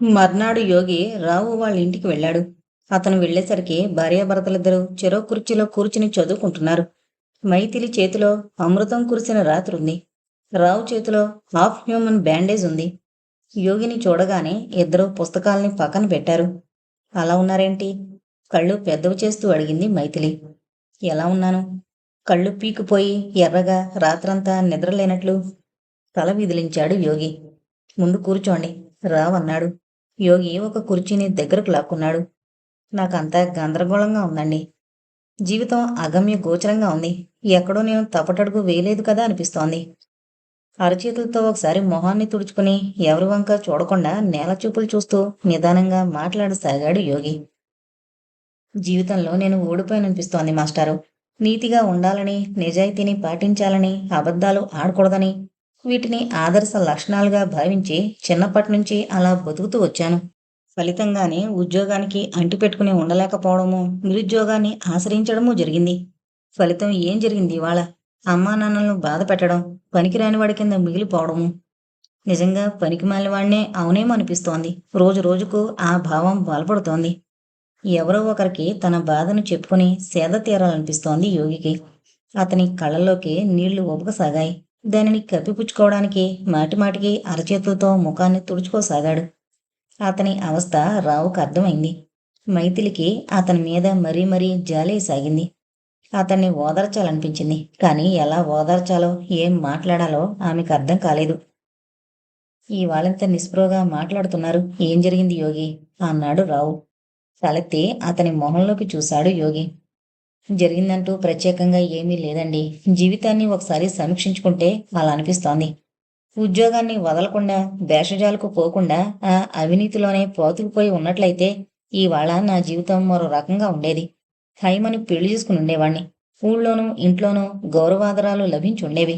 మర్నాడు యోగి రావు వాళ్ళ ఇంటికి వెళ్ళాడు. అతను వెళ్ళేసరికి భార్యాభర్తలిద్దరూ చెరో కుర్చీలో కూర్చుని చదువుకుంటున్నారు. మైథిలి చేతిలో అమృతం కురిసిన రాత్రి ఉంది రావు చేతిలో హాఫ్ హ్యూమన్ బ్యాండేజ్ ఉంది. యోగిని చూడగానే ఇద్దరు పుస్తకాల్ని పక్కన పెట్టారు. అలా ఉన్నారేంటి? కళ్ళు పెద్దవి చేస్తూ అడిగింది మైథిలి. ఎలా ఉన్నాను? కళ్ళు పీకిపోయి ఎర్రగా రాత్రంతా నిద్రలేనట్లు తల విదిలించాడు యోగి. ముందు కూర్చోండి రావన్నాడు. యోగి ఒక కుర్చీని దగ్గరకు లాక్కున్నాడు. నాకంతా గందరగోళంగా ఉందండి. జీవితం అగమ్య గోచరంగా ఉంది. ఎక్కడో నేను తపటడుగు వేయలేదు కదా అనిపిస్తోంది. అరచేతులతో ఒకసారి మొహాన్ని తుడుచుకుని ఎవరి వంక చూడకుండా నేల చూపులు చూస్తూ నిదానంగా మాట్లాడసాగాడు యోగి. జీవితంలో నేను ఓడిపోయాననిపిస్తోంది మాస్టారు. నీతిగా ఉండాలని నిజాయితీని పాటించాలని అబద్ధాలు ఆడకూడదని వీటిని ఆదర్శ లక్షణాలుగా భావించి చిన్నప్పటి నుంచి అలా బతుకుతూ వచ్చాను. ఫలితంగానే ఉద్యోగానికి అంటిపెట్టుకుని ఉండలేకపోవడము నిరుద్యోగాన్ని ఆశ్రయించడము జరిగింది. ఫలితం ఏం జరిగింది ఇవాళ? అమ్మా నాన్నలను బాధ పెట్టడం పనికిరాని వాడి కింద మిగిలిపోవడము. నిజంగా పనికి వాడినే అవునేమో అనిపిస్తోంది. రోజు రోజుకు ఆ భావం బలపడుతోంది. ఎవరో ఒకరికి తన బాధను చెప్పుకుని సేద తీరాలనిపిస్తోంది యోగికి. అతని కళ్ళల్లోకి నీళ్ళు ఒబకసాగాయి దానిని కప్పిపుచ్చుకోవడానికి మాటిమాటికి అరచేతులతో ముఖాన్ని తుడుచుకోసాగాడు. అతని అవస్థ రావుకు అర్థమైంది. మైథిలికి అతని మీద మరీ మరీ జాలేసాగింది అతన్ని ఓదార్చాలనిపించింది. కానీ ఎలా ఓదార్చాలో ఏం మాట్లాడాలో ఆమెకు అర్థం కాలేదు. ఈ వాళ్ళంత నిస్పృహగా మాట్లాడుతున్నారు. ఏం జరిగింది యోగి? అన్నాడు రావు. తలెత్తి అతని మొహంలోకి చూశాడు యోగి. జరిగిందంటూ ప్రత్యేకంగా ఏమీ లేదండి. జీవితాన్ని ఒకసారి సమీక్షించుకుంటే అలా అనిపిస్తోంది. ఉద్యోగాన్ని వదలకుండా భేషజాలకు పోకుండా ఆ అవినీతిలోనే పోతుకుపోయి ఉన్నట్లయితే ఇవాళ నా జీవితం మరో రకంగా ఉండేది. హైమని పెళ్ళి చేసుకుని ఉండేవాణ్ణి. ఊళ్ళోనూ ఇంట్లోనూ గౌరవాదరాలు లభించి ఉండేవి.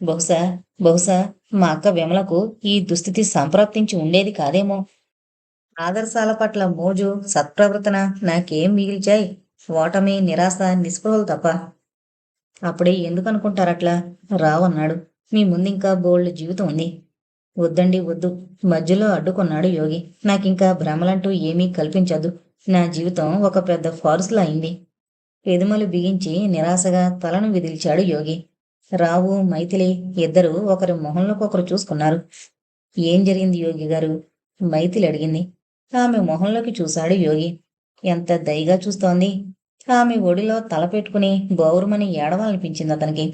బహుశా బహుశా మా అక్క విమలకు ఈ దుస్థితి సంప్రాప్తించి ఉండేది కాదేమో. ఆదర్శాల పట్ల మోజు సత్ప్రవర్తన నాకేం మిగిల్చాయి? ఓటమి నిరాశ నిస్పృహలు తప్ప. అప్పుడే ఎందుకు రావు రావన్నాడు మీ ముందింకా బోల్డ్ జీవితం ఉంది. వద్దండి వద్దు. మధ్యలో అడ్డుకున్నాడు యోగి. నాకింకా భ్రమలంటూ ఏమీ కల్పించదు. నా జీవితం ఒక పెద్ద ఫార్సులా అయింది. పెదుమలు బిగించి నిరాశగా తలను విదిల్చాడు యోగి. రావు మైథిలి ఇద్దరు ఒకరి మొహంలోకొకరు చూసుకున్నారు. ఏం జరిగింది యోగి గారు? మైథిలి అడిగింది. ఆమె మొహంలోకి చూశాడు యోగి. ఎంత దయగా చూస్తోంది. ఆమె ఒడిలో తల పెట్టుకుని గౌరమని ఏడవాలనిపించింది అతనికి.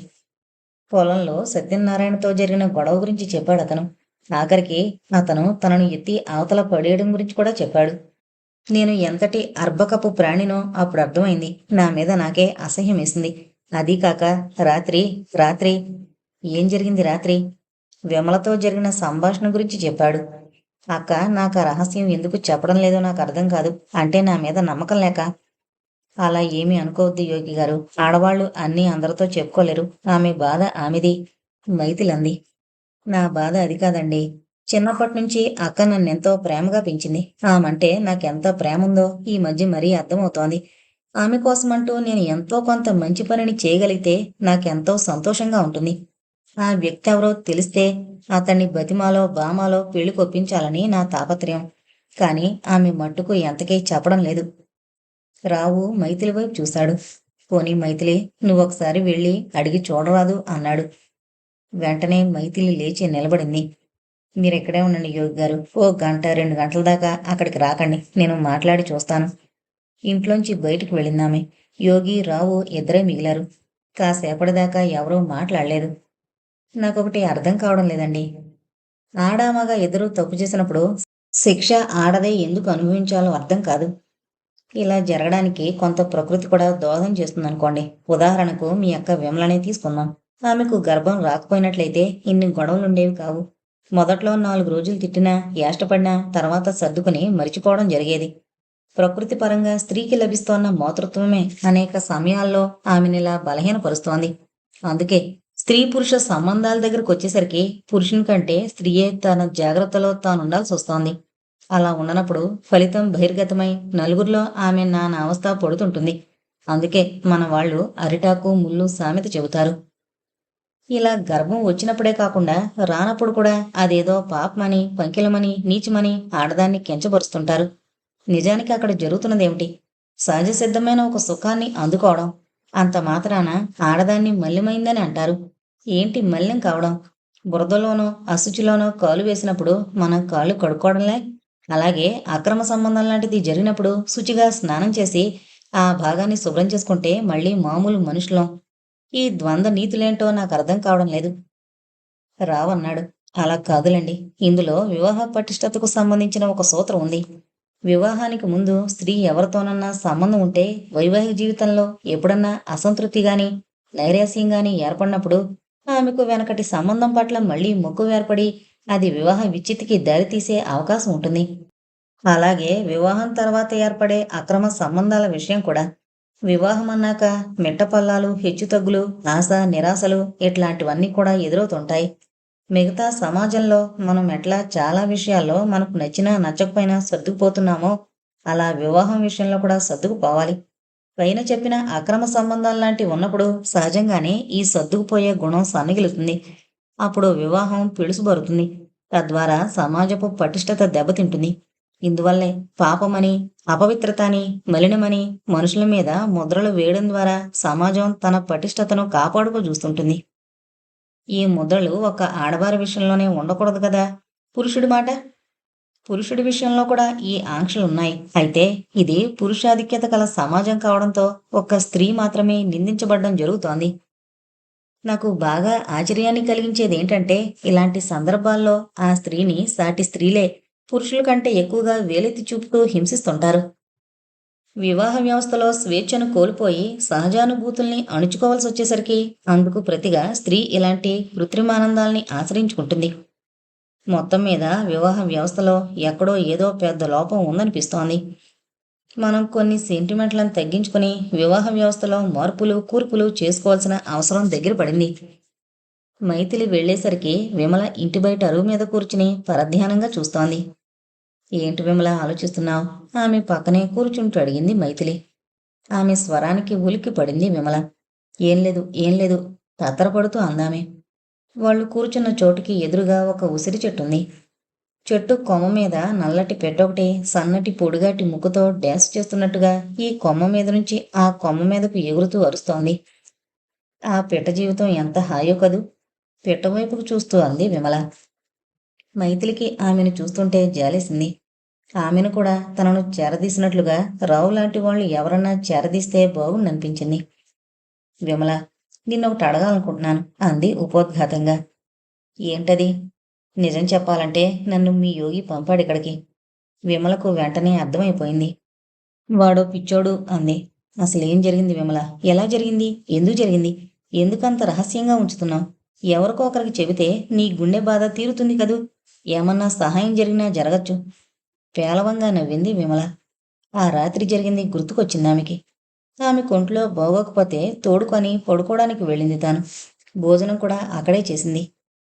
పొలంలో సత్యనారాయణతో జరిగిన గొడవ గురించి చెప్పాడు అతను. ఆఖరికి అతను తనను ఎత్తి అవతల పడేయడం గురించి కూడా చెప్పాడు. నేను ఎంతటి అర్భకపు ప్రాణినో అప్పుడు అర్థమైంది. నా మీద నాకే అసహ్యం వేసింది. అదీ కాక రాత్రి రాత్రి ఏం జరిగింది రాత్రి? విమలతో జరిగిన సంభాషణ గురించి చెప్పాడు. అక్క నాకు ఆ రహస్యం ఎందుకు చెప్పడం లేదో నాకు అర్థం కాదు. అంటే నా మీద నమ్మకం లేక. అలా ఏమీ అనుకోవద్దు యోగి గారు. ఆడవాళ్ళు అన్నీ అందరితో చెప్పుకోలేరు. ఆమె బాధ ఆమెది. మైతిలంది నా బాధ అది కాదండి. చిన్నప్పటి నుంచి అక్క నన్నెంతో ప్రేమగా పెంచింది. ఆమంటే నాకెంత ప్రేమ ఉందో ఈ మధ్య మరీ అర్థమవుతోంది. ఆమె కోసమంటూ నేను ఎంతో కొంత మంచి పనిని చేయగలిగితే నాకెంతో సంతోషంగా ఉంటుంది. ఆ వ్యక్తి ఎవరో తెలిస్తే అతన్ని బతిమాలో బామాలో పెళ్ళి కొప్పించాలని నా తాపత్రయం. కానీ ఆమె మట్టుకు ఎంతకీ చెప్పడం లేదు. రావు మైథిలి వైపు చూశాడు. పోనీ మైథిలి నువ్వొకసారి వెళ్ళి అడిగి చూడరాదు అన్నాడు. వెంటనే మైథిలి లేచి నిలబడింది. మీరెక్కడే ఉండండి యోగి గారు. ఓ గంట రెండు గంటల దాకా అక్కడికి రాకండి. నేను మాట్లాడి చూస్తాను. ఇంట్లోంచి బయటికి వెళ్ళిందామె. యోగి రావు ఇద్దరే మిగిలారు. కాసేపటిదాకా ఎవరూ మాట్లాడలేదు. నాకొకటి అర్థం కావడం లేదండి. ఆడామగా ఇద్దరు తప్పు చేసినప్పుడు శిక్ష ఆడదే ఎందుకు అనుభవించాలో అర్థం కాదు. ఇలా జరగడానికి కొంత ప్రకృతి కూడా దోహదం చేస్తుందనుకోండి. ఉదాహరణకు మీ అక్క విమలనే తీసుకుందాం. ఆమెకు గర్భం రాకపోయినట్లయితే ఇన్ని గొడవలుండేవి కావు. మొదట్లో నాలుగు రోజులు తిట్టినా యాష్టపడినా తర్వాత సర్దుకుని మరిచిపోవడం జరిగేది. ప్రకృతి పరంగా స్త్రీకి లభిస్తోన్న మాతృత్వమే అనేక సమయాల్లో ఆమెనిలా బలహీనపరుస్తోంది. అందుకే స్త్రీ పురుష సంబంధాల దగ్గరకు వచ్చేసరికి పురుషుని కంటే స్త్రీయే తన జాగ్రత్తలో తాను ఉండాల్సి వస్తోంది. అలా ఉండనప్పుడు ఫలితం బహిర్గతమై నలుగురిలో ఆమె నాన్న అవస్థ పడుతుంటుంది. అందుకే మన వాళ్ళు అరిటాకు ముళ్ళు సామెత చెబుతారు. ఇలా గర్భం వచ్చినప్పుడే కాకుండా రానప్పుడు కూడా అదేదో పాపమని పంకిలమని నీచమని ఆడదాన్ని కించపరుస్తుంటారు. నిజానికి అక్కడ జరుగుతున్నదేమిటి? సహజ సిద్ధమైన ఒక సుఖాన్ని అందుకోవడం. అంత మాత్రాన ఆడదాన్ని మల్లెమైందని అంటారు. ఏంటి మల్లెం కావడం? బురదలోనో అశుచిలోనో కాలు వేసినప్పుడు మనం కాళ్ళు కడుక్కోవడంలే. అలాగే అక్రమ సంబంధం లాంటిది జరిగినప్పుడు శుచిగా స్నానం చేసి ఆ భాగాన్ని శుభ్రం చేసుకుంటే మళ్ళీ మామూలు మనుషులం. ఈ ద్వంద్వ నీతులేంటో నాకు అర్థం కావడం లేదు. రావన్నాడు. అలా కాదులండి. ఇందులో వివాహ పటిష్టతకు సంబంధించిన ఒక సూత్రం ఉంది. వివాహానికి ముందు స్త్రీ ఎవరితోనన్నా సంబంధం ఉంటే వైవాహిక జీవితంలో ఎప్పుడన్నా అసంతృప్తి గాని నైరాస్యం గాని ఏర్పడినప్పుడు ఆమెకు వెనకటి సంబంధం పట్ల మళ్ళీ మొక్కు ఏర్పడి అది వివాహ విచ్చితికి దారితీసే అవకాశం ఉంటుంది. అలాగే వివాహం తర్వాత ఏర్పడే అక్రమ సంబంధాల విషయం కూడా. వివాహం అన్నాక మిట్టపల్లాలు హెచ్చుతగ్గులు ఆశ నిరాశలు ఇట్లాంటివన్నీ కూడా ఎదురవుతుంటాయి. మిగతా సమాజంలో మనం ఎట్లా చాలా విషయాల్లో మనకు నచ్చినా నచ్చకపోయినా సర్దుకుపోతున్నామో అలా వివాహం విషయంలో కూడా సర్దుకుపోవాలి. పైన చెప్పిన అక్రమ సంబంధాలు లాంటివి ఉన్నప్పుడు సహజంగానే ఈ సర్దుకుపోయే గుణం సన్నగిలుతుంది. అప్పుడు వివాహం పిలుసుబరుతుంది తద్వారా సమాజపు పటిష్టత దెబ్బతింటుంది. ఇందువల్లే పాపమని అపవిత్రత అని మలినమని మనుషుల మీద ముద్రలు వేయడం ద్వారా సమాజం తన పటిష్టతను కాపాడుకో చూస్తుంటుంది ఈ ముద్రలు ఒక ఆడవారి విషయంలోనే ఉండకూడదు కదా? పురుషుడి మాట? పురుషుడి విషయంలో కూడా ఈ ఆంక్షలు ఉన్నాయి. అయితే ఇది పురుషాధిక్యత కల సమాజం కావడంతో ఒక్క స్త్రీ మాత్రమే నిందించబడడం జరుగుతోంది. నాకు బాగా ఆశ్చర్యాన్ని కలిగించేది ఏంటంటే ఇలాంటి సందర్భాల్లో ఆ స్త్రీని సాటి స్త్రీలే పురుషుల కంటే ఎక్కువగా వేలెత్తి చూపుతూ హింసిస్తుంటారు. వివాహ వ్యవస్థలో స్వేచ్ఛను కోల్పోయి సహజానుభూతుల్ని అణుచుకోవాల్సి వచ్చేసరికి అందుకు ప్రతిగా స్త్రీ ఇలాంటి కృత్రిమానందాల్ని ఆశ్రయించుకుంటుంది. మొత్తం మీద వివాహ వ్యవస్థలో ఎక్కడో ఏదో పెద్ద లోపం ఉందనిపిస్తోంది. మనం కొన్ని సెంటిమెంట్లను తగ్గించుకుని వివాహ వ్యవస్థలో మార్పులు కూర్పులు చేసుకోవాల్సిన అవసరం దగ్గర పడింది. మైథిలి వెళ్ళేసరికి విమల ఇంటి బయట అరువు మీద కూర్చుని పరధ్యానంగా చూస్తోంది. ఏంటి విమల ఆలోచిస్తున్నావు? ఆమె పక్కనే కూర్చుంటూ అడిగింది మైథిలి. ఆమె స్వరానికి ఉలిక్కి పడింది విమల. ఏం లేదు ఏం లేదు తత్తరపడుతూ అందామే. వాళ్ళు కూర్చున్న చోటుకి ఎదురుగా ఒక ఉసిరి చెట్టు ఉంది చెట్టు కొమ్మ మీద నల్లటి పెట్టొకటి సన్నటి పొడిగాటి ముక్కుతో డ్యాన్స్ చేస్తున్నట్టుగా ఈ కొమ్మ మీద నుంచి ఆ కొమ్మ మీదకు ఎగురుతూ అరుస్తోంది. ఆ పిట్ట జీవితం ఎంత హాయో కదూ? పిట్ట వైపుకు చూస్తూ అంది విమల. మైథిలికి ఆమెను చూస్తుంటే జాలేసింది. ఆమెను కూడా తనను చేరదీసినట్లుగా రావు లాంటి వాళ్ళు ఎవరన్నా చేరదీస్తే బాగుందనిపించింది విమల నిన్నొకటి అడగాలనుకుంటున్నాను అంది ఉపోద్ఘాతంగా. ఏంటది? నిజం చెప్పాలంటే నన్ను మీ యోగి పంపాడు ఇక్కడికి. విమలకు వెంటనే అర్థమైపోయింది. వాడో పిచ్చోడు అంది. అసలేం జరిగింది విమల? ఎలా జరిగింది? ఎందుకు జరిగింది? ఎందుకంత రహస్యంగా ఉంచుతున్నావు? ఎవరికో ఒకరికి చెబితే నీ గుండె బాధ తీరుతుంది కదూ? ఏమన్నా సహాయం జరిగినా జరగచ్చు. పేలవంగా నవ్వింది విమల. ఆ రాత్రి జరిగింది గుర్తుకొచ్చింది ఆమెకి ఆమె కొంట్లో బాగోకపోతే తోడుకొని పడుకోవడానికి వెళ్ళింది తాను. భోజనం కూడా అక్కడే చేసింది.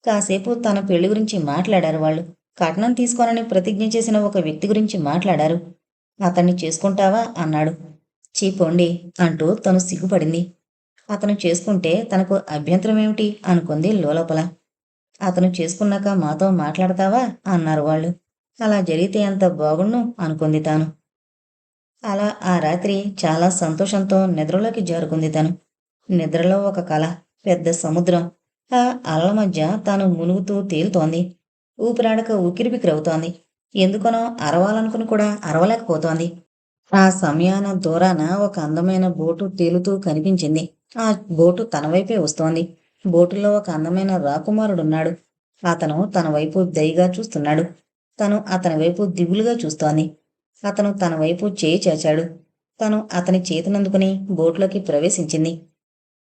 కాసేపు తన పెళ్ళి గురించి మాట్లాడారు వాళ్ళు. కట్నం తీసుకోనని ప్రతిజ్ఞ చేసిన ఒక వ్యక్తి గురించి మాట్లాడారు. అతన్ని చేసుకుంటావా? అన్నాడు. చీపోండి అంటూ తను సిగ్గుపడింది. అతను చేసుకుంటే తనకు అభ్యంతరం ఏమిటి? అనుకుంది లోలోపల. అతను చేసుకున్నాక మాతో మాట్లాడతావా? అన్నారు వాళ్ళు. అలా జరిగితే ఎంత బాగుండు అనుకుంది తాను. అలా ఆ రాత్రి చాలా సంతోషంతో నిద్రలోకి జారుకుంది తను. నిద్రలో ఒక కళ పెద్ద సముద్రం ఆ అలల మధ్య తాను మునుగుతూ తేలుతోంది. ఊపిరాడక ఉక్కిరిబిక్కిరవుతోంది. ఎందుకనో అరవాలనుకుని కూడా అరవలేకపోతోంది. ఆ సమయాన దూరాన ఒక అందమైన బోటు తేలుతూ కనిపించింది. ఆ బోటు తన వైపే వస్తోంది. బోటులో ఒక అందమైన రాకుమారుడున్నాడు. అతను తన వైపు దయగా చూస్తున్నాడు. తను అతని వైపు దిగులుగా చూస్తోంది. అతను తన వైపు చేయి చేచాడు. తను అతని చేతినందుకుని బోట్లోకి ప్రవేశించింది.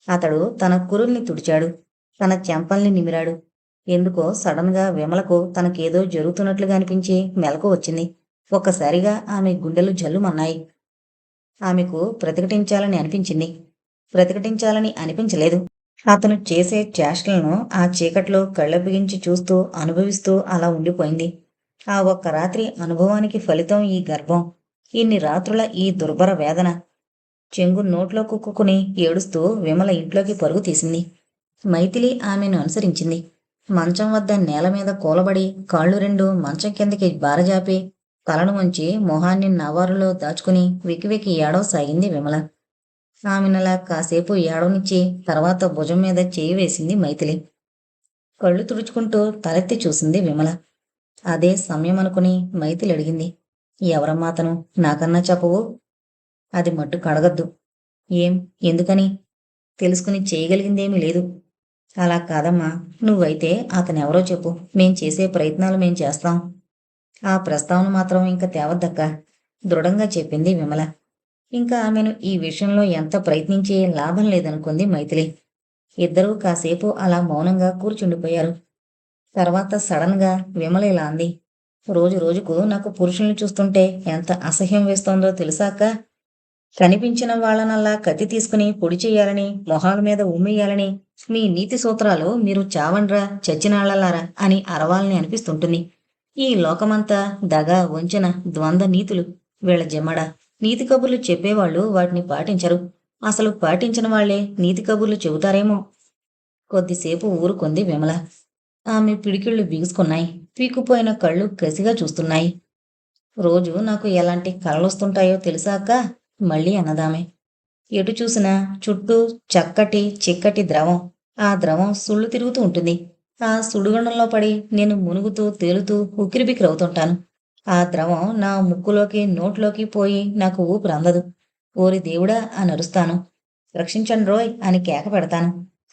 అతడు తన కురుల్ని తుడిచాడు. తన చెంపల్ని నిమిరాడు. ఎందుకో సడన్గా విమలకు తనకేదో జరుగుతున్నట్లుగా అనిపించి మెలకు వచ్చింది. ఒక్కసారిగా ఆమె గుండెలు జల్లుమన్నాయి. ఆమెకు ప్రతిఘటించాలని అనిపించింది. ప్రతిఘటించాలని అనిపించలేదు. అతను చేసే చేష్టలను ఆ చీకట్లో కళ్ళ బిగించి చూస్తూ అనుభవిస్తూ అలా ఉండిపోయింది. ఆ ఒక్క రాత్రి అనుభవానికి ఫలితం ఈ గర్భం. ఇన్ని రాత్రుల ఈ దుర్భర వేదన. చెంగు నోట్లో కుక్కుని ఏడుస్తూ విమల ఇంట్లోకి పరుగు తీసింది. మైథిలి ఆమెను అనుసరించింది. మంచం వద్ద నేల మీద కూలబడి కాళ్ళు రెండు మంచం కిందకి బారజాపి తలను వంచి మొహాన్ని నవారులో దాచుకుని వెకివెకి ఏడవసాగింది విమల. ఆమెనలా కాసేపు ఏడవనిచ్చి తర్వాత భుజం మీద చేయి వేసింది మైథిలి. కళ్ళు తుడుచుకుంటూ తలెత్తి చూసింది విమల. అదే సమయం అనుకుని మైథిలి అడిగింది ఎవరమ్మా అతను నాకన్నా చెప్పవు. అది మట్టు కడగద్దు. ఏం? ఎందుకని? తెలుసుకుని చేయగలిగిందేమీ లేదు. అలా కాదమ్మా. నువ్వైతే అతనెవరో చెప్పు. మేం చేసే ప్రయత్నాలు మేం చేస్తాం. ఆ ప్రస్తావన మాత్రం ఇంకా తేవద్దక్క. దృఢంగా చెప్పింది విమల. ఇంకా ఆమెను ఈ విషయంలో ఎంత ప్రయత్నించి లాభం లేదనుకుంది మైథిలి. ఇద్దరూ కాసేపు అలా మౌనంగా కూర్చుండిపోయారు. తర్వాత సడన్గా విమల ఇలా అంది రోజు రోజుకు నాకు పురుషుల్ని చూస్తుంటే ఎంత అసహ్యం వేస్తోందో తెలుసాక కనిపించిన వాళ్ళనల్లా కత్తి తీసుకుని పొడి చేయాలని మొహాల మీద ఉమ్మేయాలని మీ నీతి సూత్రాలు మీరు చావండ్రా చచ్చినాళ్ళలారా అని అరవాలని అనిపిస్తుంటుంది. ఈ లోకమంతా దగ వంచన ద్వంద్వ నీతులు వీళ్ళ జమ్మడ నీతి కబుర్లు చెప్పేవాళ్ళు వాటిని పాటించరు. అసలు పాటించిన వాళ్ళే నీతి కబుర్లు చెబుతారేమో. కొద్దిసేపు ఊరుకుంది విమల. ఆమె పిడికిళ్ళు బిగుసుకున్నాయి పీకుపోయిన కళ్ళు కసిగా చూస్తున్నాయి. రోజు నాకు ఎలాంటి కలలొస్తుంటాయో తెలుసాక మళ్ళీ అన్నదామే. ఎటు చూసినా చుట్టూ చక్కటి చిక్కటి ద్రవం. ఆ ద్రవం సుళ్ళు తిరుగుతూ ఉంటుంది. ఆ సుడిగుండంలో పడి నేను మునుగుతూ తేలుతూ ఉక్కిరిబిక్కిరవుతుంటాను. ఆ ద్రవం నా ముక్కులోకి నోట్లోకి పోయి నాకు ఊపిరి అందదు. ఓరి దేవుడా అని అరుస్తాను రక్షించండి రోయ్ అని కేక పెడతాను.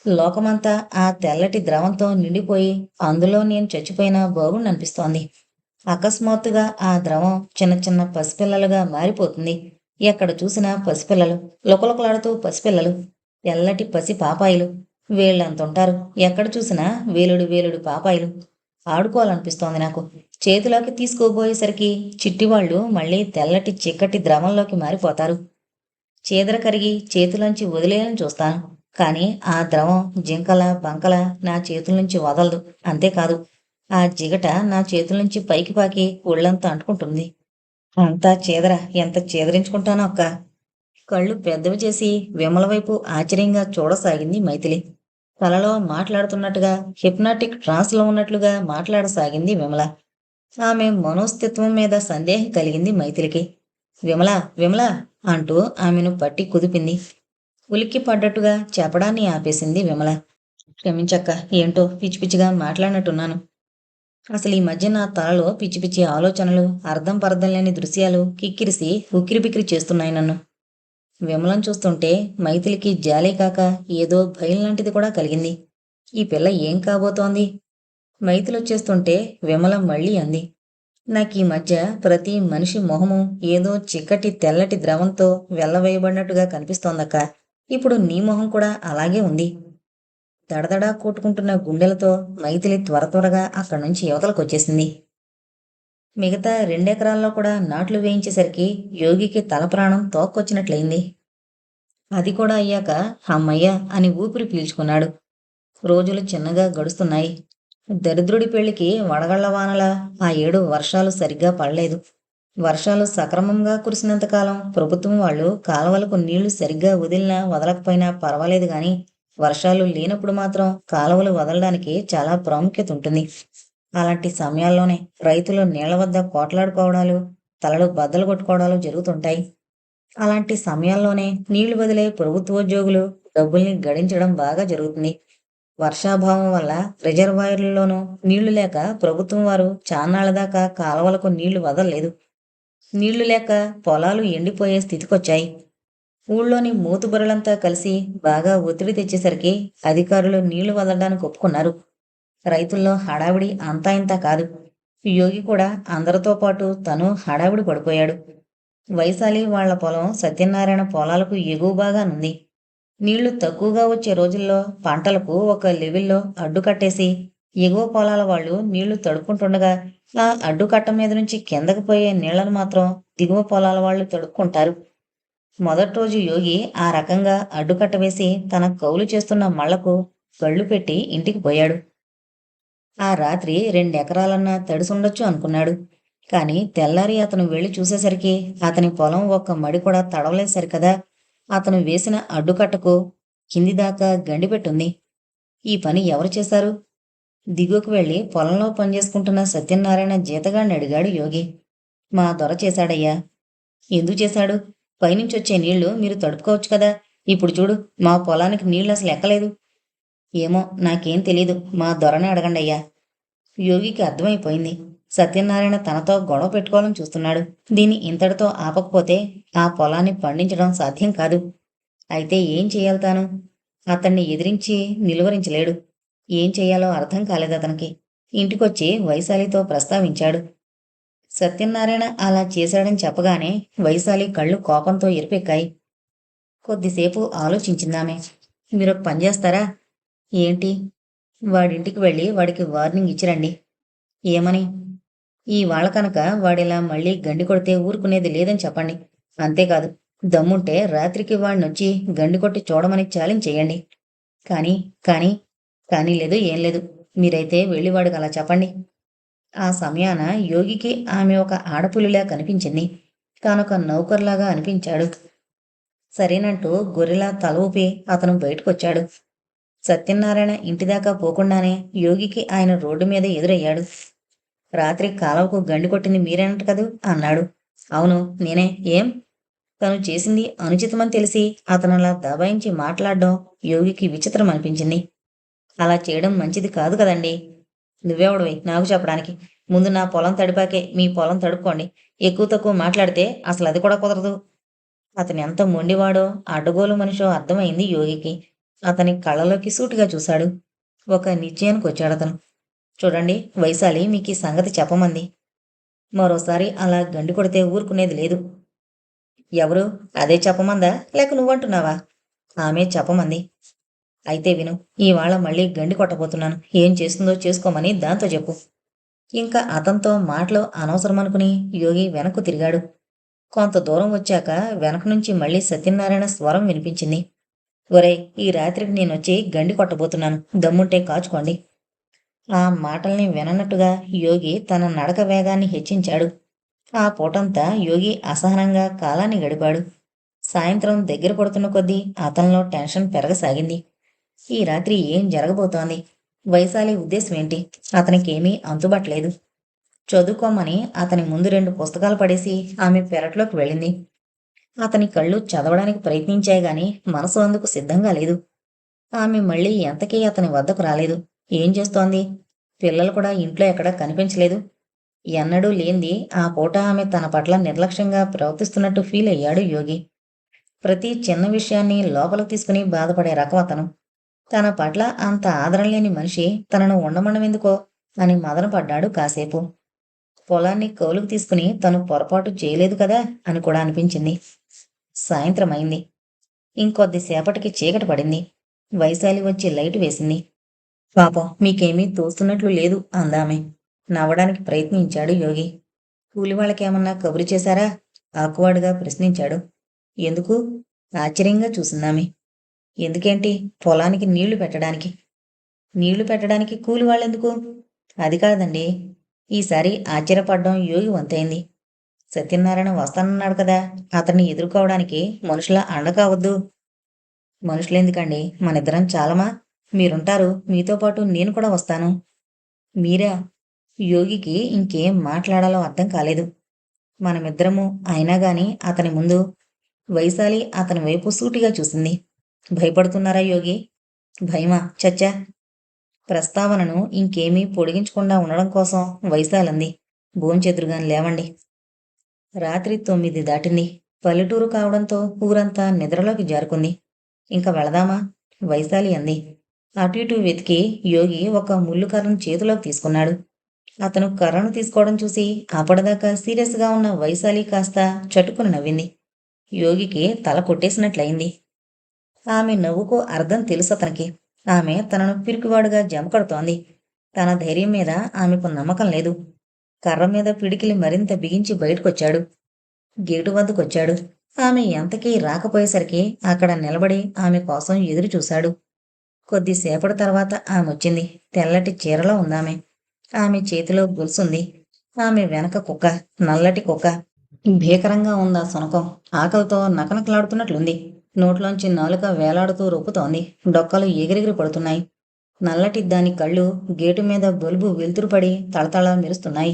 లోకమంతా ఆ తెల్లటి ద్రవంతో నిండిపోయి అందులో నేను చచ్చిపోయినా బాగుండనిపిస్తోంది. అకస్మాత్తుగా ఆ ద్రవం చిన్న చిన్న పసిపిల్లలుగా మారిపోతుంది. ఎక్కడ చూసినా పసిపిల్లలు లొకలొకలాడుతూ పసిపిల్లలు తెల్లటి పసి పాపాయిలు. వీళ్ళంతుంటారు? ఎక్కడ చూసినా వేలుడు వేలుడు పాపాయిలు. ఆడుకోవాలనిపిస్తోంది నాకు. చేతిలోకి తీసుకోబోయేసరికి చిట్టివాళ్ళు మళ్ళీ తెల్లటి చిక్కటి ద్రవంలోకి మారిపోతారు. చీదర కరిగి చేతిలోంచి వదిలేయాలని చూస్తాను. కానీ ఆ ద్రవం జింకల బంకల నా చేతుల నుంచి వదలదు. అంతేకాదు ఆ జిగట నా చేతుల నుంచి పైకి పాకి ఒళ్ళంతా అంటుకుంటుంది. అంతా చీదర. ఎంత చీదరించుకుంటానో అక్క. కళ్ళు పెద్దవి చేసి విమల వైపు ఆశ్చర్యంగా చూడసాగింది మైథిలి. తలలో మాట్లాడుతున్నట్టుగా హిప్నాటిక్ ట్రాన్స్లో ఉన్నట్లుగా మాట్లాడసాగింది విమల. ఆమె మనోస్థిత్వం మీద సందేహం కలిగింది మైథిలికి. విమల విమల అంటూ ఆమెను పట్టి కుదిపింది. ఉలిక్కి పడ్డట్టుగా చెప్పడాన్ని ఆపేసింది విమల. క్షమించక్క ఏంటో పిచ్చి పిచ్చిగా మాట్లాడినట్టున్నాను. అసలు ఈ మధ్య నా తలలో పిచ్చి పిచ్చి ఆలోచనలు అర్థం పర్థం లేని దృశ్యాలు కిక్కిరిసి ఉక్కిరిబిక్కిరి చేస్తున్నాయి నన్ను. విమలం చూస్తుంటే మైథిలికి జాలే కాక ఏదో భయం లాంటిది కూడా కలిగింది. ఈ పిల్ల ఏం కాబోతోంది? మైథిలి వచ్చేస్తుంటే విమల మళ్ళీ అంది. నాకు ఈ మధ్య ప్రతి మనిషి మొహము ఏదో చిక్కటి తెల్లటి ద్రవంతో వెళ్ళవేయబడినట్టుగా కనిపిస్తోందక్క. ఇప్పుడు నీ మొహం కూడా అలాగే ఉంది. దడదడా కొట్టుకుంటున్న గుండెలతో మైథిలి త్వర త్వరగా అక్కడి నుంచి యువతలకు వచ్చేసింది. మిగతా రెండెకరాల్లో కూడా నాట్లు వేయించేసరికి యోగికి తల ప్రాణం తోక్కొచ్చినట్లయింది. అది కూడా అయ్యాక అమ్మయ్య అని ఊపిరి పీల్చుకున్నాడు. రోజులు చిన్నగా గడుస్తున్నాయి. దరిద్రుడి పెళ్ళికి వడగళ్ళ వానలా ఆ ఏడు వర్షాలు సరిగ్గా పడలేదు. వర్షాలు సక్రమంగా కురిసినంతకాలం ప్రభుత్వం వాళ్ళు కాలువలకు నీళ్ళు సరిగ్గా వదిలినా వదలకపోయినా పర్వాలేదు గాని వర్షాలు లేనప్పుడు మాత్రం కాలువలు వదలడానికి చాలా ప్రాముఖ్యత ఉంటుంది. అలాంటి సమయాల్లోనే రైతులు నీళ్ళ వద్ద కోట్లాడుకోవడాలు తలలు బద్దలు కొట్టుకోవడాలు జరుగుతుంటాయి. అలాంటి సమయాల్లోనే నీళ్ళు వదిలే ప్రభుత్వోద్యోగులు డబ్బుల్ని గడించడం బాగా జరుగుతుంది. వర్షాభావం వల్ల రిజర్వాయర్లలోనూ నీళ్ళు లేక ప్రభుత్వం వారు చాన్నాళ్ళ దాకా కాలువలకు నీళ్ళు వదలలేదు. నీళ్ళు లేక పొలాలు ఎండిపోయే స్థితికొచ్చాయి. ఊళ్ళోని మూతుబురలంతా కలిసి బాగా ఒత్తిడి తెచ్చేసరికి అధికారులు నీళ్ళు వదలడానికి ఒప్పుకున్నారు. రైతుల్లో హడావిడి అంతా ఇంత కాదు. యోగి కూడా అందరితో పాటు తను హడావిడి పడిపోయాడు. వైశాలి వాళ్ళ పొలం సత్యనారాయణ పొలాలకు ఎగువ బాగానుంది నీళ్ళు తక్కువగా వచ్చే రోజుల్లో పంటలకు ఒక లెవెల్లో అడ్డు కట్టేసి ఎగువ పొలాల వాళ్ళు నీళ్ళు తడుపుకుంటుండగా ఆ అడ్డుకట్ట మీద నుంచి కిందకు పోయే నీళ్ళను మాత్రం దిగువ పొలాల వాళ్ళు తడుపుకుంటారు. మొదటి రోజు యోగి ఆ రకంగా అడ్డుకట్ట వేసి తన కౌలు చేస్తున్న మళ్ళకు కళ్ళు పెట్టి ఇంటికి పోయాడు. ఆ రాత్రి రెండెకరాలన్నా తడిసుండొచ్చు అనుకున్నాడు. కాని తెల్లారి అతను వెళ్ళి చూసేసరికి అతని పొలం ఒక్క మడి కూడా తడవలేదు సరికదా అతను వేసిన అడ్డుకట్టకు కింది దాకా గండిపెట్టుంది ఈ పని ఎవరు చేశారు? దిగువకు వెళ్ళి పొలంలో పనిచేసుకుంటున్న సత్యనారాయణ జీతగాడిని అడిగాడు యోగి. మా దొర చేశాడయ్యా. ఎందుకు చేశాడు? పైనుంచి వచ్చే నీళ్ళు మీరు తడుపుకోవచ్చు కదా. ఇప్పుడు చూడు మా పొలానికి నీళ్ళు అసలు ఎక్కలేదు. ఏమో నాకేం తెలీదు. మా దొరనే అడగండి అయ్యా యోగికి అర్థమైపోయింది. సత్యనారాయణ తనతో గొడవ పెట్టుకోవాలని చూస్తున్నాడు. దీన్ని ఇంతటితో ఆపకపోతే ఆ పొలాన్ని పండించడం సాధ్యం కాదు. అయితే ఏం చేయాలి తాను? అతన్ని ఎదిరించి నిలువరించలేడు. ఏం చేయాలో అర్థం కాలేదు అతనికి. ఇంటికొచ్చి వైశాలితో ప్రస్తావించాడు. సత్యనారాయణ అలా చేశాడని చెప్పగానే వైశాలి కళ్ళు కోపంతో ఎరిపెక్కాయి కొద్దిసేపు ఆలోచించిందామె. మీరు పని చేస్తారా? ఏంటి? వాడింటికి వెళ్ళి వాడికి వార్నింగ్ ఇచ్చిరండి. ఏమని? ఈ వాళ్ళ కనుక వాడిలా మళ్ళీ గండి కొడితే ఊరుకునేది లేదని చెప్పండి. అంతేకాదు దమ్ముంటే రాత్రికి వాడినొచ్చి గండి కొట్టి చూడమని ఛాలెంజ్ చేయండి. కానీ కానీ కానీ లేదు ఏం లేదు. మీరైతే వెళ్ళివాడు అలా చెప్పండి. ఆ సమయాన యోగికి ఆమె ఒక ఆడపులిలా కనిపించింది. కానొక నౌకర్లాగా అనిపించాడు. సరేనంటూ గొర్రెలా తల ఊపి అతను బయటకొచ్చాడు. సత్యనారాయణ ఇంటిదాకా పోకుండానే యోగికి ఆయన రోడ్డు మీద ఎదురయ్యాడు. రాత్రి కాలువకు గండి కొట్టింది మీరేనట్టు కదూ? అన్నాడు. అవును నేనే. ఏం? తను చేసింది అనుచితమని తెలిసి అతను అలా దబాయించి మాట్లాడడం యోగికి విచిత్రం అనిపించింది అలా చేయడం మంచిది కాదు కదండి. నువ్వెవడవి? నాకు చెప్పడానికి. ముందు నా పొలం తడిపాకే మీ పొలం తడుపుకోండి ఎక్కువ తక్కువ మాట్లాడితే అసలు అది కూడా కుదరదు. అతను ఎంత మొండివాడో అడ్డగోలు మనిషో అర్థమైంది యోగికి. అతని కళ్ళలోకి సూటిగా చూశాడు. ఒక నిశ్చయానికి వచ్చాడు అతను. చూడండి వైశాలి మీకు ఈ సంగతి చెప్పమంది. మరోసారి అలా గండి కొడితే ఊరుకునేది లేదు. ఎవరు? అదే చెప్పమందా? లేక నువ్వంటున్నావా? ఆమె చెప్పమంది. అయితే విను ఇవాళ మళ్ళీ గండి కొట్టబోతున్నాను. ఏం చేస్తుందో చేసుకోమని దాంతో చెప్పు. ఇంకా అతనితో మాటలు అనవసరమనుకుని యోగి వెనక్కు తిరిగాడు. కొంత దూరం వచ్చాక వెనక నుంచి మళ్ళీ సత్యనారాయణ స్వరం వినిపించింది. ఒరేయ్ ఈ రాత్రికి నేనొచ్చి గండి కొట్టబోతున్నాను. దమ్ముంటే కాచుకోండి. ఆ మాటల్ని విననట్టుగా యోగి తన నడక వేగాన్ని హెచ్చించాడు. ఆ పూటంతా యోగి అసహనంగా కాలాన్ని గడిపాడు. సాయంత్రం దగ్గర పడుతున్న కొద్దీ అతనిలో టెన్షన్ పెరగసాగింది. ఈ రాత్రి ఏం జరగబోతోంది? వైశాలి ఉద్దేశం ఏంటి అతనికేమీ అంతుబట్టలేదు చదువుకోమని అతని ముందు రెండు పుస్తకాలు పడేసి ఆమె పెరట్లోకి వెళ్ళింది. అతని కళ్ళు చదవడానికి ప్రయత్నించాయి గాని మనసు అందుకు సిద్ధంగా లేదు. ఆమె మళ్ళీ ఎంతకీ అతని వద్దకు రాలేదు. ఏం చేస్తోంది? పిల్లలు కూడా ఇంట్లో ఎక్కడా కనిపించలేదు. ఎన్నడూ లేంది ఆ పూట ఆమె తన పట్ల నిర్లక్ష్యంగా ప్రవర్తిస్తున్నట్టు ఫీల్ అయ్యాడు యోగి. ప్రతి చిన్న విషయాన్ని లోపల తీసుకుని బాధపడే రకం అతను. తన పట్ల అంత ఆదరణ లేని మనిషి తనను ఉండమనమెందుకో అని మదనపడ్డాడు కాసేపు. పొలాన్ని కౌలుకు తీసుకుని తను పొరపాటు చేయలేదు కదా అని కూడా అనిపించింది. సాయంత్రం అయింది. ఇంకొద్దిసేపటికి చీకటి పడింది. వైశాలి వచ్చి లైట్ వేసింది. పాపం మీకేమీ తోస్తున్నట్లు లేదు అందామె. నవ్వడానికి ప్రయత్నించాడు యోగి. కూలి వాళ్ళకేమన్నా కబురు చేశారా? ఆకువాడుగా ప్రశ్నించాడు. ఎందుకు? ఆశ్చర్యంగా చూసిందామె. ఎందుకేంటి? పొలానికి నీళ్ళు పెట్టడానికి. నీళ్ళు పెట్టడానికి కూలి వాళ్ళెందుకు? అది కాదండి. ఈసారి ఆశ్చర్యపడ్డం యోగి వంతైంది. సత్యనారాయణ వస్తానన్నాడు కదా అతన్ని ఎదుర్కోవడానికి మనుషుల అండ కావద్దు. మనుషులెందుకండి? మనిద్దరం చాలమా? మీరుంటారు మీతో పాటు నేను కూడా వస్తాను. మీరా? యోగికి ఇంకేం మాట్లాడాలో అర్థం కాలేదు. మనమిద్దరము అయినా గాని అతని ముందు వైశాలి అతని వైపు సూటిగా చూసింది. భయపడుతున్నారా యోగి? భయమా? చచ్చా? ప్రస్తావనను ఇంకేమీ పొడిగించకుండా ఉండడం కోసం వైశాలంది భోంచెదురుగాని లేవండి. రాత్రి తొమ్మిది దాటింది. పల్లెటూరు కావడంతో ఊరంతా నిద్రలోకి జారుకుంది. ఇంకా వెళదామా? వైశాలి అంది. అటు ఇటు వెతికి యోగి ఒక ముళ్ళు కర్రను చేతిలోకి తీసుకున్నాడు. అతను కర్రను తీసుకోవడం చూసి అప్పటిదాకా సీరియస్గా ఉన్న వైశాలి కాస్త చటుకుని నవ్వింది. యోగికి తల కొట్టేసినట్లయింది. ఆమె నవ్వుకు అర్థం తెలుసు అతనికి. ఆమె తనను పిరికివాడుగా జమకడుతోంది తన ధైర్యం మీద ఆమెకు నమ్మకం లేదు. కర్ర మీద పిడికిలి మరింత బిగించి బయటకొచ్చాడు. గేటు వద్దకొచ్చాడు. ఆమె ఎంతకీ రాకపోయేసరికి అక్కడ నిలబడి ఆమె కోసం ఎదురు చూశాడు. కొద్దిసేపటి తర్వాత ఆమె వచ్చింది తెల్లటి చీరలో ఉందామె. ఆమె చేతిలో గొలుసుంది. ఆమె వెనక కుక్క. నల్లటి కుక్క. భీకరంగా ఉందా సునకం. ఆకలితో నకనకలాడుతున్నట్లుంది. నోట్లోంచి నాలుక వేలాడుతూ రొప్పుతోంది డొక్కలు ఎగిరెగిరి పడుతున్నాయి. నల్లటి దాని కళ్ళు గేటు మీద బొలుబు వెలుతురుపడి తళతళ మెరుస్తున్నాయి.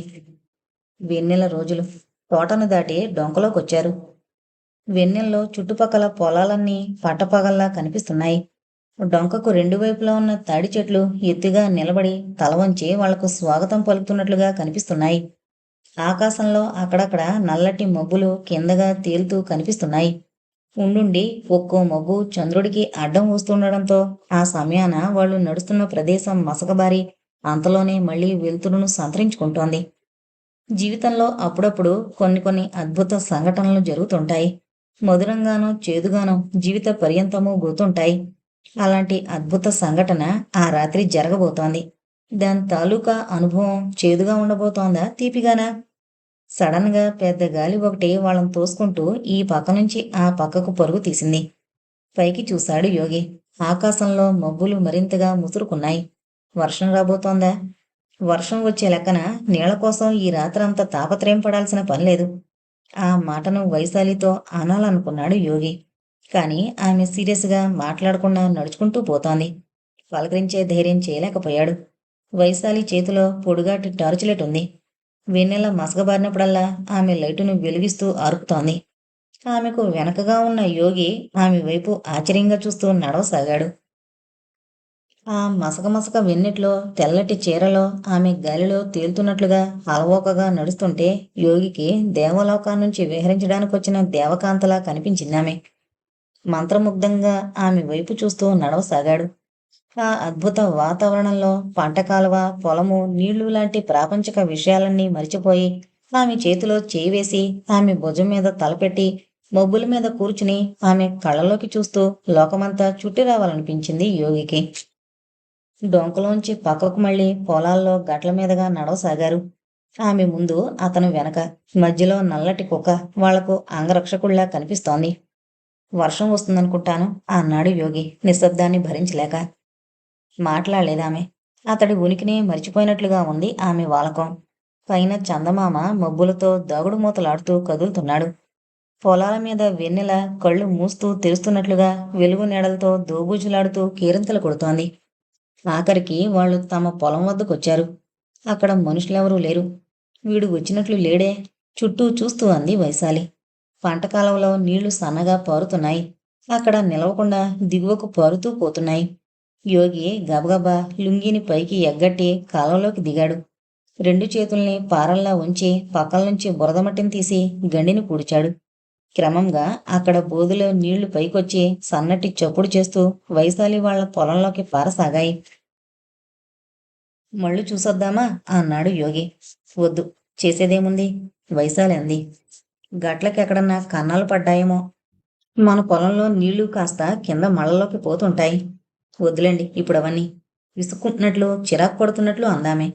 వెన్నెల రోజులు. తోటను దాటి డొంకలోకొచ్చారు. వెన్నెల్లో చుట్టుపక్కల పొలాలన్నీ పట్టపగల్లా కనిపిస్తున్నాయి. డొంకకు రెండు వైపులా ఉన్న తాడి చెట్లు ఎత్తుగా నిలబడి తల వంచి వాళ్ళకు స్వాగతం పలుకుతున్నట్లుగా కనిపిస్తున్నాయి. ఆకాశంలో అక్కడక్కడ నల్లటి మబ్బులు కిందగా తేలుతూ కనిపిస్తున్నాయి. ఉండుండి ఒక్కో మబ్బు చంద్రుడికి అడ్డం వస్తుండడంతో ఆ సమయాన వాళ్ళు నడుస్తున్న ప్రదేశం మసకబారి అంతలోనే మళ్ళీ వెలుతురును సంతరించుకుంటోంది. జీవితంలో అప్పుడప్పుడు కొన్ని కొన్ని అద్భుత సంఘటనలు జరుగుతుంటాయి. మధురంగానో చేదుగానో జీవిత పర్యంతము గుర్తుంటాయి. అలాంటి అద్భుత సంఘటన ఆ రాత్రి జరగబోతోంది. దాని తాలూకా అనుభవం చేదుగా ఉండబోతోందా తీపిగానా? సడన్గా పెద్ద గాలి ఒకటి వాళ్ళని తోసుకుంటూ ఈ పక్క నుంచి ఆ పక్కకు పరుగు తీసింది. పైకి చూశాడు యోగి. ఆకాశంలో మబ్బులు మరింతగా ముసురుకున్నాయి. వర్షం రాబోతోందా? వర్షం వచ్చే లెక్కన నీళ్ళ కోసం ఈ రాత్రంతా తాపత్రయం పడాల్సిన పని లేదు. ఆ మాటను వైశాలితో అనాలనుకున్నాడు యోగి. కానీ ఆమె సీరియస్గా మాట్లాడకుండా నడుచుకుంటూ పోతోంది. పలకరించే ధైర్యం చేయలేకపోయాడు. వైశాలి చేతిలో పొడుగాటి టార్చులెట్ ఉంది. వెన్నెల మసగబారినప్పుడల్లా ఆమె లైటును వెలిగిస్తూ ఆర్పుతోంది ఆమెకు వెనకగా ఉన్న యోగి ఆమె వైపు ఆశ్చర్యంగా చూస్తూ నడవసాగాడు. ఆ మసక మసక వెన్నెట్లో తెల్లటి చీరలో ఆమె గాలిలో తేలుతున్నట్లుగా అలవోకగా నడుస్తుంటే యోగికి దేవలోకా నుంచి విహరించడానికి వచ్చిన దేవకాంతలా కనిపించిందామె మంత్రముగ్ధంగా ఆమె వైపు చూస్తూ నడవసాగాడు. ఆ అద్భుత వాతావరణంలో పంట కాలువ పొలము నీళ్ళు లాంటి ప్రాపంచిక విషయాలన్నీ మరిచిపోయి ఆమె చేతిలో చేయి వేసి ఆమె భుజం మీద తలపెట్టి మబ్బుల మీద కూర్చుని ఆమె కళ్ళలోకి చూస్తూ లోకమంతా చుట్టి రావాలనిపించింది యోగికి. డొంకలోంచి పక్కకు మళ్ళీ పొలాల్లో గట్ల మీదగా నడవసాగారు. ఆమె ముందు అతను వెనక మధ్యలో నల్లటి కుక్క వాళ్ళకు అంగరక్షకుళ్ళా కనిపిస్తోంది. వర్షం వస్తుందనుకుంటాను అన్నాడు యోగి నిశ్శబ్దాన్ని భరించలేక. మాట్లాడలేదామె. అతడి ఉనికిని మరిచిపోయినట్లుగా ఉంది ఆమె వాలకం. పైన చందమామ మబ్బులతో దాగుడు మూతలాడుతూ కదులుతున్నాడు. పొలాల మీద వెన్నెల కళ్ళు మూస్తూ తెరుస్తున్నట్లుగా వెలుగు నీడలతో దోబూజులాడుతూ కీరింతలు కొడుతోంది. ఆఖరికి వాళ్ళు తమ పొలం వద్దకొచ్చారు. అక్కడ మనుషులెవరూ లేరు. వీడు వచ్చినట్లు లేడే చుట్టూ చూస్తూ అంది వైశాలి. పంట కాలంలో నీళ్ళు సన్నగా పారుతున్నాయి. అక్కడ నిలవకుండా దిగువకు పారుతూ పోతున్నాయి. యోగి గబగబా లుంగిని పైకి ఎగ్గట్టి కాలంలోకి దిగాడు. రెండు చేతుల్ని పారల్లా ఉంచి పక్కల నుంచి బురదమట్టిని తీసి గండిని పూడ్చాడు. క్రమంగా అక్కడ బోధులో నీళ్ళు పైకొచ్చి సన్నటి చప్పుడు చేస్తూ వైశాలి వాళ్ళ పొలంలోకి పారసాగాయి. మళ్ళు చూసొద్దామా? అన్నాడు యోగి. వద్దు చేసేదేముంది? వైశాలి అంది. గట్లకెక్కడన్నా కన్నాలు పడ్డాయేమో. మన పొలంలో నీళ్ళు కాస్త కింద మళ్ళలోకి పోతుంటాయి. వద్దులేండి ఇప్పుడు అవన్నీ విసుక్కుంటున్నట్లు చిరాకు పడుతున్నట్లు అందామే.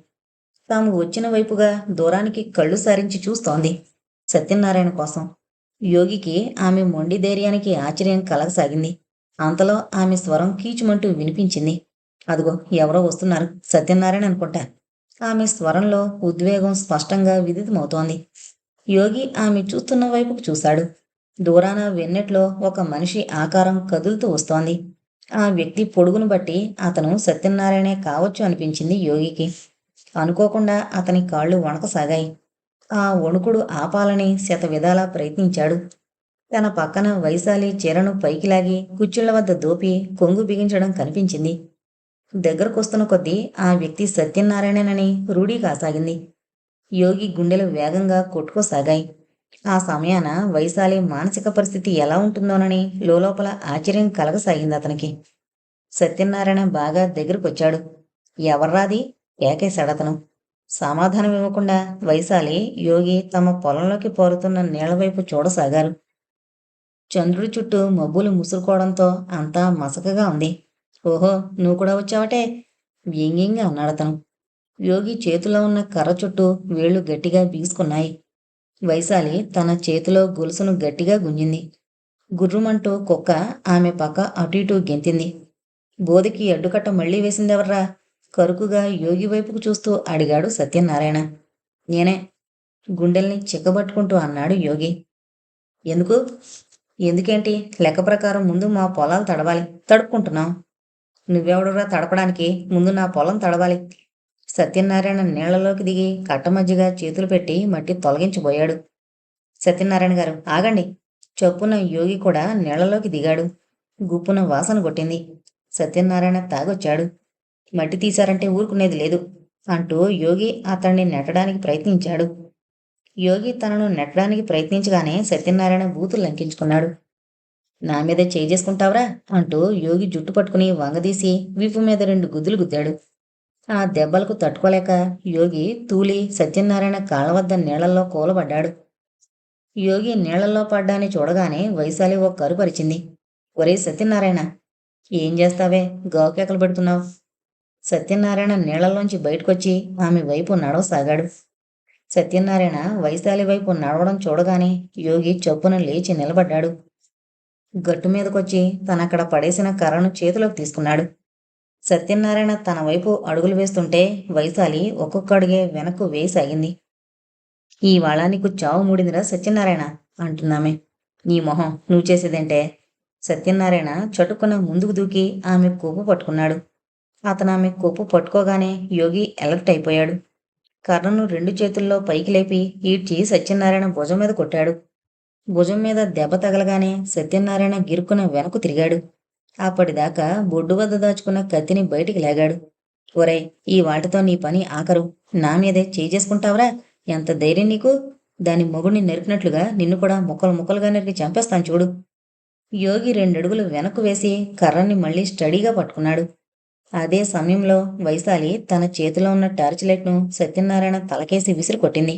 తాము వచ్చిన వైపుగా దూరానికి కళ్ళు సారించి చూస్తోంది సత్యనారాయణ కోసం. యోగికి ఆమె మొండి ధైర్యానికి ఆశ్చర్యం కలగసాగింది. అంతలో ఆమె స్వరం కీచుమంటూ వినిపించింది. అదిగో ఎవరో వస్తున్నారు సత్యనారాయణ అనుకుంటా. ఆమె స్వరంలో ఉద్వేగం స్పష్టంగా విదితమవుతోంది. యోగి ఆమె చూస్తున్న వైపుకు చూశాడు. దూరాన వెన్నెట్లో ఒక మనిషి ఆకారం కదులుతూ వస్తోంది. ఆ వ్యక్తి పొడుగును బట్టి అతను సత్యనారాయణే కావచ్చు అనిపించింది యోగికి. అనుకోకుండా అతని కాళ్ళు వణకసాగాయి. ఆ వణుకుడు ఆపాలని శత విధాలా ప్రయత్నించాడు. తన పక్కన వైశాలి చీరను పైకి లాగి కుచ్చుళ్ళ వద్ద దోపి కొంగు బిగించడం కనిపించింది. దగ్గరకొస్తున్న కొద్దీ ఆ వ్యక్తి సత్యనారాయణనని రూఢీ కాసాగింది. యోగి గుండెలు వేగంగా కొట్టుకోసాగాయి. ఆ సమయాన వైశాలి మానసిక పరిస్థితి ఎలా ఉంటుందోనని లోపల ఆశ్చర్యం కలగసాగింది అతనికి. సత్యనారాయణ బాగా దగ్గరకొచ్చాడు. ఎవర్రాది ఏకేశాడతను సమాధానం ఇవ్వకుండా వైశాలి యోగి తమ పొలంలోకి పోరుతున్న నీళ్ళవైపు చూడసాగారు. చంద్రుడి చుట్టూ మబ్బులు ముసురుకోవడంతో అంతా మసకగా ఉంది. ఓహో నువ్వు కూడా వచ్చావటే? వ్యంగ్యంగా అన్నాడతను. యోగి చేతిలో ఉన్న కర్ర చుట్టూ వేళ్ళు గట్టిగా బిగుసుకున్నాయి. వైశాలి తన చేతిలో గొలుసును గట్టిగా గుంజింది. గుర్రుమంటూ కుక్క ఆమె పక్క అటు ఇటు గెంతింది. బోధికి అడ్డుకట్ట మళ్ళీ వేసిందెవర్రా? కరుకుగా యోగి వైపుకు చూస్తూ అడిగాడు సత్యనారాయణ. నేనే. గుండెల్ని చిక్కబట్టుకుంటూ అన్నాడు యోగి. ఎందుకు? ఎందుకేంటి? లెక్క ప్రకారం ముందు మా పొలాలు తడవాలి. తడుపుకుంటున్నాం. నువ్వెవడురా తడపడానికి? ముందు నా పొలం తడవాలి. సత్యనారాయణ నీళ్ళలోకి దిగి కట్ట మధ్యగా చేతులు పెట్టి మట్టి తొలగించబోయాడు. సత్యనారాయణ గారు ఆగండి. చొప్పున యోగి కూడా నీళ్ళలోకి దిగాడు. గుప్పున వాసన కొట్టింది. సత్యనారాయణ తాగొచ్చాడు. మట్టి తీశారంటే ఊరుకునేది లేదు అంటూ యోగి అతన్ని నెట్టడానికి ప్రయత్నించాడు. యోగి తనను నెట్టడానికి ప్రయత్నించగానే సత్యనారాయణ బూతులు లంకించుకున్నాడు. నా మీద చేయి చేసుకుంటావురా అంటూ యోగి జుట్టు పట్టుకుని వంగదీసి వీపు మీద రెండు గుద్దులు గుద్దాడు. ఆ దెబ్బలకు తట్టుకోలేక యోగి తూలి సత్యనారాయణ కాళ్ళ వద్ద నీళ్ళలో కూలబడ్డాడు. యోగి నీళ్ళలో పడ్డాన్ని చూడగానే వైశాలి ఓ కరుపరిచింది ఒరే సత్యనారాయణ ఏం చేస్తావే? గౌకేకలు పెడుతున్నావు. సత్యనారాయణ నీళ్ళలోంచి బయటకొచ్చి ఆమె వైపు నడవసాగాడు. సత్యనారాయణ వైశాలి వైపు నడవడం చూడగానే యోగి చొప్పున లేచి నిలబడ్డాడు. గట్టు మీదకొచ్చి తనక్కడ పడేసిన కర్రను చేతిలోకి తీసుకున్నాడు. సత్యనారాయణ తన వైపు అడుగులు వేస్తుంటే వైశాలి ఒక్కొక్క అడుగే వెనక్కు వేసాగింది. ఈ వాళ్ళ నీకు చావు మూడిందిరా సత్యనారాయణ అంటున్నామే నీ మొహం నువ్వు చేసేదంటే? సత్యనారాయణ చటుక్కున ముందుకు దూకి ఆమె కొప్పు పట్టుకున్నాడు. అతను ఆమె కొప్పు పట్టుకోగానే యోగి ఎలర్ట్ అయిపోయాడు. కర్రను రెండు చేతుల్లో పైకి లేపి ఈడ్చి సత్యనారాయణ భుజం మీద కొట్టాడు. భుజం మీద దెబ్బ తగలగానే సత్యనారాయణ గిరుక్కున వెనక్కు తిరిగాడు. అప్పటిదాకా బొడ్డు వద్ద దాచుకున్న కత్తిని బయటికి లాగాడు. ఒరేయ్ ఈ వాటితో నీ పని ఆఖరు నా మీదే చేసుకుంటావురా ఎంత ధైర్యం నీకు? దాని మొగుడిని నరికినట్లుగా నిన్ను కూడా ముక్కలు ముక్కలుగా నరికి చంపేస్తాను చూడు. యోగి రెండడుగులు వెనక్కు వేసి కర్రని మళ్ళీ స్టడీగా పట్టుకున్నాడు. అదే సమయంలో వైశాలి తన చేతిలో ఉన్న టార్చ్ లైట్ను సత్యనారాయణ తలకేసి విసిరి కొట్టింది.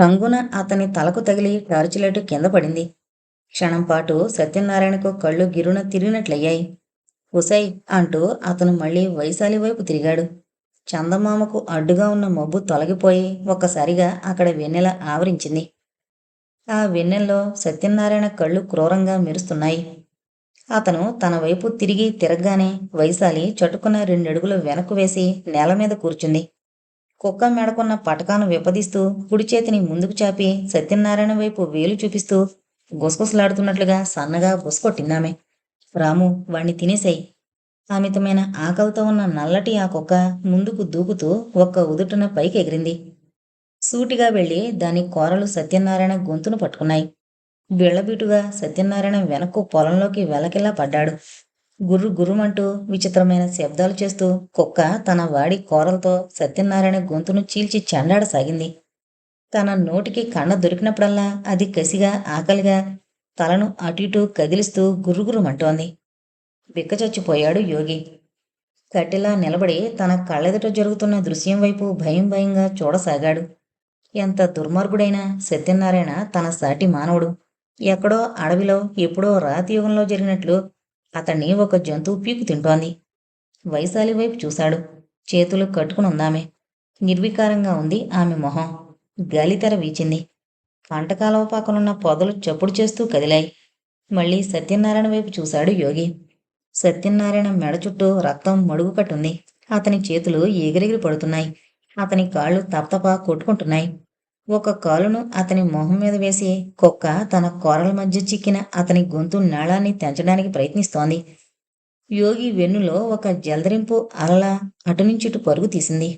రంగున అతని తలకు తగిలి టార్చ్ లైట్ కింద పడింది. క్షణం పాటు సత్యనారాయణకు కళ్ళు గిరున తిరిగినట్లయ్యాయి. ఉసై అంటూ అతను మళ్ళీ వైశాలి వైపు తిరిగాడు. చందమామకు అడ్డుగా ఉన్న మబ్బు తొలగిపోయి ఒక్కసారిగా అక్కడ వెన్నెల ఆవరించింది. ఆ వెన్నెల్లో సత్యనారాయణ కళ్ళు క్రూరంగా మెరుస్తున్నాయి. అతను తన వైపు తిరిగి తిరగగానే వైశాలి చటుకున్న రెండడుగులు వెనక్కు వేసి నేల మీద కూర్చుంది. కుక్క మెడకున్న పటకాను విపదిస్తూ కుడి చేతిని ముందుకు చాపి సత్యనారాయణ వైపు వేలు చూపిస్తూ గుసగుసలాడుతున్నట్లుగా సన్నగా బుసకొట్టిందామె రాము వాణ్ణి తినేసేయి. అమితమైన ఆకలితో ఉన్న నల్లటి ఆ కుక్క ముందుకు దూకుతూ ఒక్క ఉదుటున పైకి ఎగిరింది. సూటిగా వెళ్ళి దాని కోరలు సత్యనారాయణ గొంతును పట్టుకున్నాయి. బిళ్ళబీటుగా సత్యనారాయణ వెనక్కు పొలంలోకి వెలకిలా పడ్డాడు. గుర్రు గుర్రుమంటూ విచిత్రమైన శబ్దాలు చేస్తూ కుక్క తన వాడి కోరలతో సత్యనారాయణ గొంతును చీల్చి చెండాడసాగింది. తన నోటికి కన్న దొరికినప్పుడల్లా అది కసిగా ఆకలిగా తలను అటు ఇటు కదిలిస్తూ గురుగురుమంటోంది బిక్కచచ్చిపోయాడు యోగి. కట్టెలా నిలబడి తన కళ్ళెదుట జరుగుతున్న దృశ్యం వైపు భయం భయంగా చూడసాగాడు. ఎంత దుర్మార్గుడైనా సత్యనారాయణ తన సాటి మానవుడు. ఎక్కడో అడవిలో ఎప్పుడో రాతి యుగంలో జరిగినట్లు అతన్ని ఒక జంతువు పీకు తింటోంది. వైశాలి వైపు చూశాడు. చేతులు కట్టుకుని ఉందామె నిర్వికారంగా ఉంది ఆమె మొహం. గాలితెర వీచింది. పంటకాలవ పక్కనున్న పొదలు చప్పుడు చేస్తూ కదిలాయి. మళ్ళీ సత్యనారాయణ వైపు చూశాడు యోగి. సత్యనారాయణ మెడ చుట్టూ రక్తం మడుగు కట్టుంది. అతని చేతులు ఎగిరెగిరి పడుతున్నాయి. అతని కాళ్ళు తప్పతపా కొట్టుకుంటున్నాయి. ఒక కాలును అతని మొహం మీద వేసి కుక్క తన కోరల మధ్య చిక్కిన అతని గొంతు నాళాన్ని తెంచడానికి ప్రయత్నిస్తోంది. యోగి వెన్నులో ఒక జలదరింపు అలలా అటునుంచిటు పరుగు తీసింది.